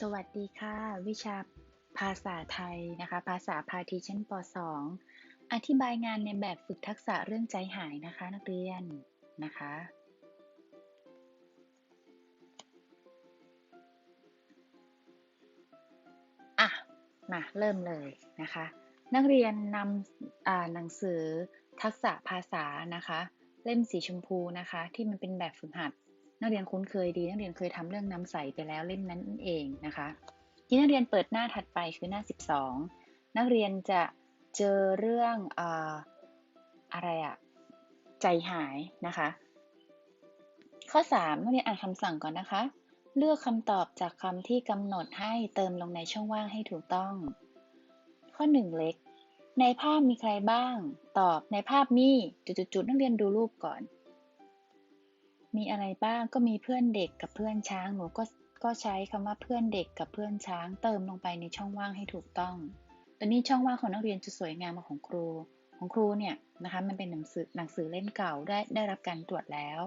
สวัสดีค่ะ วิชาภาษาไทยนะคะ ภาษาพาทีชั้นป .2 อธิบายงานในแบบฝึกทักษะเรื่องใจหายนะคะ นักเรียนนะคะ อะมาเริ่มเลยนะคะ นักเรียนนำหนังสือทักษะภาษานะคะ เล่มสีชมพูนะคะ ที่มันเป็นแบบฝึกหัด นักเรียนคุ้นเคยดี นักเรียนเคยทำเรื่องน้ำใสไปแล้วเล่มนั้นเองนะคะ ที่นักเรียนเปิดหน้าถัดไปคือหน้า 12 นักเรียนจะเจอเรื่องอะไรอะใจหายนะคะ ข้อ 3 นักเรียนอ่านคำสั่งก่อนนะคะ เลือกคำตอบจากคำที่กำหนดให้เติมลงในช่องว่างให้ถูกต้อง ข้อ 1 เล็ก ในภาพมีใครบ้าง ตอบในภาพมีจุดๆนักเรียนดูรูปก่อน มีอะไรบ้างก็มีเพื่อนเด็กกับเพื่อนช้างหนูก็ก็ใช้คำว่าเพื่อนเด็กกับเพื่อนช้าง เติมลงไปในช่องว่างให้ถูกต้องตอนนี้ช่องว่างของนักเรียนจะสวยงามกว่าของครู ของครูเนี่ยนะคะมันเป็นหนังสือหนังสือเล่มเก่าได้ได้รับการตรวจแล้ว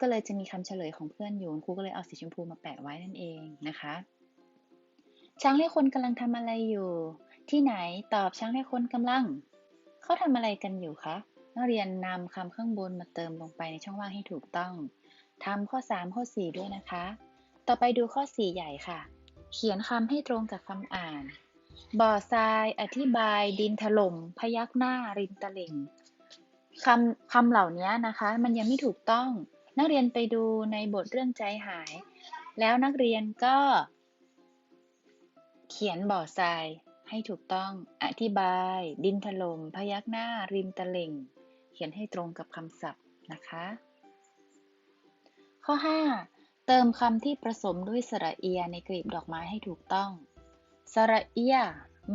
ก็เลยจะมีคำเฉลยของเพื่อนอยู่ครูก็เลยเอาสีชมพูมาแปะไว้นั่นเองนะคะ ช้างและคนกำลังทำอะไรอยู่ ที่ไหนตอบช้างและคนกำลังเขาทำอะไรกันอยู่คะ นักเรียนนำคำข้างบนมาเติมลงไปในช่องว่างให้ถูกต้องทำข้อ 3 ข้อ 4 ด้วยนะคะ ต่อไปดูข้อ 4 ใหญ่ค่ะ เขียนคำให้ตรงกับคำอ่าน บ่อทราย อธิบาย ดินถล่ม พยักหน้า ริมตลิ่งคำคำเหล่านี้นะคะ มันยังไม่ถูกต้อง นักเรียนไปดูในบทเรื่องใจหาย แล้วนักเรียนก็ เขียนบ่อทรายให้ถูกต้อง อธิบาย ดินถล่ม พยักหน้า ริมตลิ่ง ขียนให้ตรงกับคำศัพท์นะคะ ข้อ 5 เติมคำที่ผสมด้วยสระเอียในกลีบดอกไม้ให้ถูกต้อง สระเอีย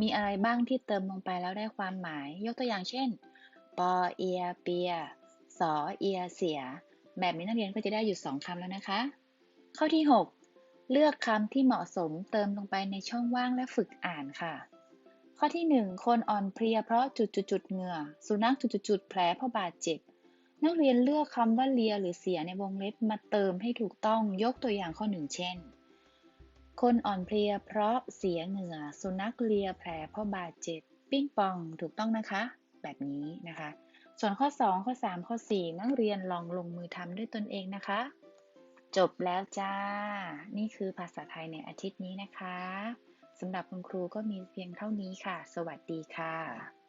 มีอะไรบ้างที่เติมลงไปแล้วได้ความหมาย ยกตัวอย่างเช่น ปอเอีย เปีย สอเอีย เสีย แบบนี้นักเรียนก็จะได้อยู่สองคำแล้วนะคะ ข้อที่ 6 เลือกคำที่เหมาะสมเติมลงไปในช่องว่างและฝึกอ่านค่ะ ข้อที่ 1 คนอ่อนเพลียเพราะจุดจุดจุดเหงื่อ สุนัขจุดจุดจุดแผลเพราะบาดเจ็บ นักเรียนเลือกคำว่าเลียหรือเสียในวงเล็บมาเติมให้ถูกต้องยกตัวอย่างข้อหนึ่งเช่น คนอ่อนเพลียเพราะเสียเหงื่อ สุนัขเลียแผลเพราะบาดเจ็บ ปิ้งปองถูกต้องนะคะ แบบนี้นะคะ ส่วนข้อ 2 ข้อ 3 ข้อ 4 นักเรียนลองลงมือทำด้วยตนเองนะคะ จบแล้วจ้า นี่คือภาษาไทยในอาทิตย์นี้นะคะ สำหรับคุณครูก็มีเพียงเท่านี้ค่ะ สวัสดีค่ะ